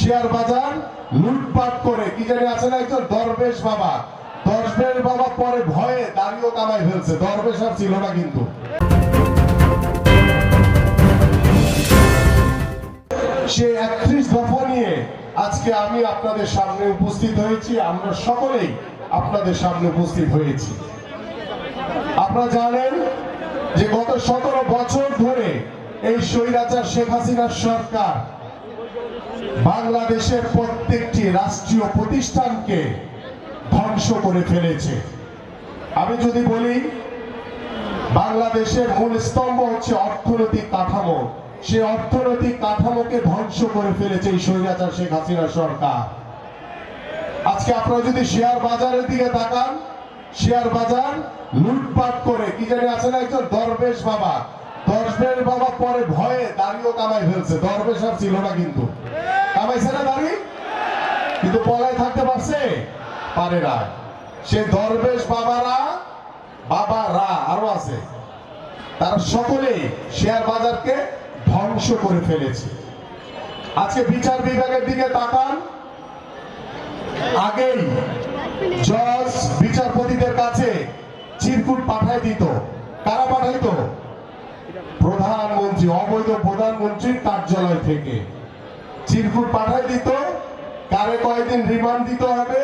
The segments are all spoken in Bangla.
শেয়ার বাজার লুটপাট করে, কি জানি আছে না একজন? দরবেশ বাবা। দরবেশ বাবা পরে ভয়ে দাঁড়িয়েও কামাই ফেলছে। দরবেশ আর ছিল না কিন্তু। সে একত্রিশ দফা নিয়ে আজকে আমি আপনাদের সামনে উপস্থিত হয়েছি। আমরা সকলেই আপনাদের সামনে উপস্থিত হয়েছি। আপনারা জানেন যে গত সতেরো বছর ধরে এই স্বৈরাচার শেখ হাসিনার সরকার বাংলাদেশের প্রত্যেকটি রাষ্ট্রীয় প্রতিষ্ঠানকে ধ্বংস করে ফেলেছে। আমি যদি বলি, বাংলাদেশের মূল স্তম্ভ হচ্ছে অর্থনৈতিক কাঠামো। সে অর্থনৈতিক কাঠামোকে ধ্বংস করে ফেলেছে এই স্বৈরাচার শেখ হাসিনা সরকার। আজকে আপনারা যদি শেয়ার বাজারের দিকে তাকান, শেয়ার বাজার লুটপাট করে, কি জানি আছে না একজন দরবেশ বাবা দরবেশ বাবা পরে ভয়ে দাঁড়িয়েও কামাই ফেলছে। দরবেশ আর ছিল না কিন্তু। কামাইছে না দাঁড়ি কিন্তু পলায় থাকতে পারছে? পারে না। সে দরবেশ বাবারা বাবারা আরও আছে। তারা সকলেই শেয়ার বাজারকে ধ্বংস করে ফেলেছে। আজকে বিচার বিভাগের দিকে তাকান। আগেই জজ, বিচারপতিদের কাছে চিরকুট পাঠাই দিত। কারা পাঠাইত? প্রধানমন্ত্রী, অবৈধ প্রধানমন্ত্রীর কার্যালয় থেকে। চিরকুট পাঠাই দিত, কারে কয়েকদিন রিমান্ড দিতে হবে,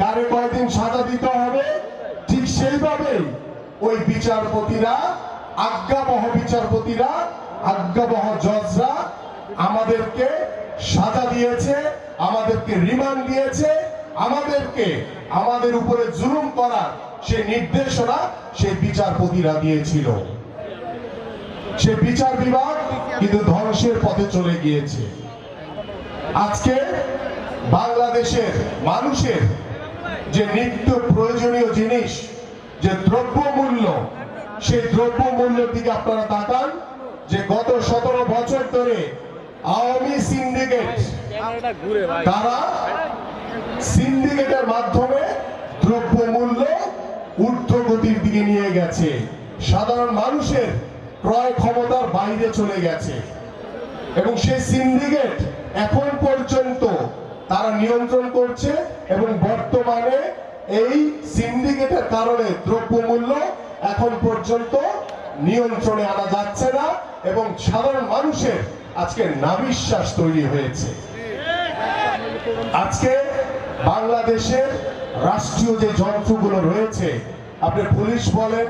কারে কয়েকদিন সাজা দিতে হবে, ঠিক সেইভাবেই ওই বিচারপতিরা, আজ্ঞাবহ বিচারপতিরা, আজ্ঞাবহ জজরা আমাদেরকে সাজা দিয়েছে, আমাদেরকে রিমান্ড দিয়েছে, আমাদেরকে, আমাদের উপরে জুলুম করার সে নির্দেশনা সেই বিচারপতিরা দিয়েছিল। সে বিচার বিভাগ কিন্তু ধ্বংসের পথে চলে গিয়েছে। আজকে বাংলাদেশের মানুষের যে নিত্য প্রয়োজনীয় জিনিস, যে দ্রব্যমূল্য, সেই দ্রব্যমূল্যের দিকে আপনারা তাকান, যে গত সতেরো বছর ধরে আওয়ামী সিন্ডিকেট তারা সিন্ডিকেটের মাধ্যমে দ্রব্যমূল্য ঊর্ধ্বগতির দিকে নিয়ে গেছে। সাধারণ মানুষের ক্রয় ক্ষমতার বাইরে চলে গেছে। এবং সেই সিন্ডিকেট এখন পর্যন্ত তারা নিয়ন্ত্রণ করছে এবং বর্তমানে এই সিন্ডিকেটের কারণে দ্রব্যমূল্য এখন পর্যন্ত নিয়ন্ত্রণে আনা যাচ্ছে না এবং সাধারণ মানুষের আজকে নাবিশ্বাস তৈরি হয়েছে। আজকে বাংলাদেশের রাষ্ট্রীয় যে যন্ত্রগুলো রয়েছে, আপনি পুলিশ বলেন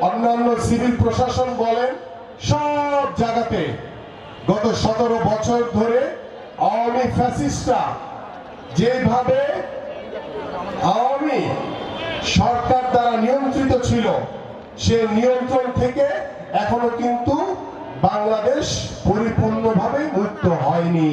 অন্যান্য সিভিল প্রশাসন বলেন, সব জায়গাতে গত সতেরো বছর ধরে আওয়ামী ফ্যাসিস্টরা যেভাবে আওয়ামী সরকার দ্বারা নিয়ন্ত্রিত ছিল, সে নিয়ন্ত্রণ থেকে এখনও কিন্তু বাংলাদেশ পরিপূর্ণভাবে মুক্ত হয়নি।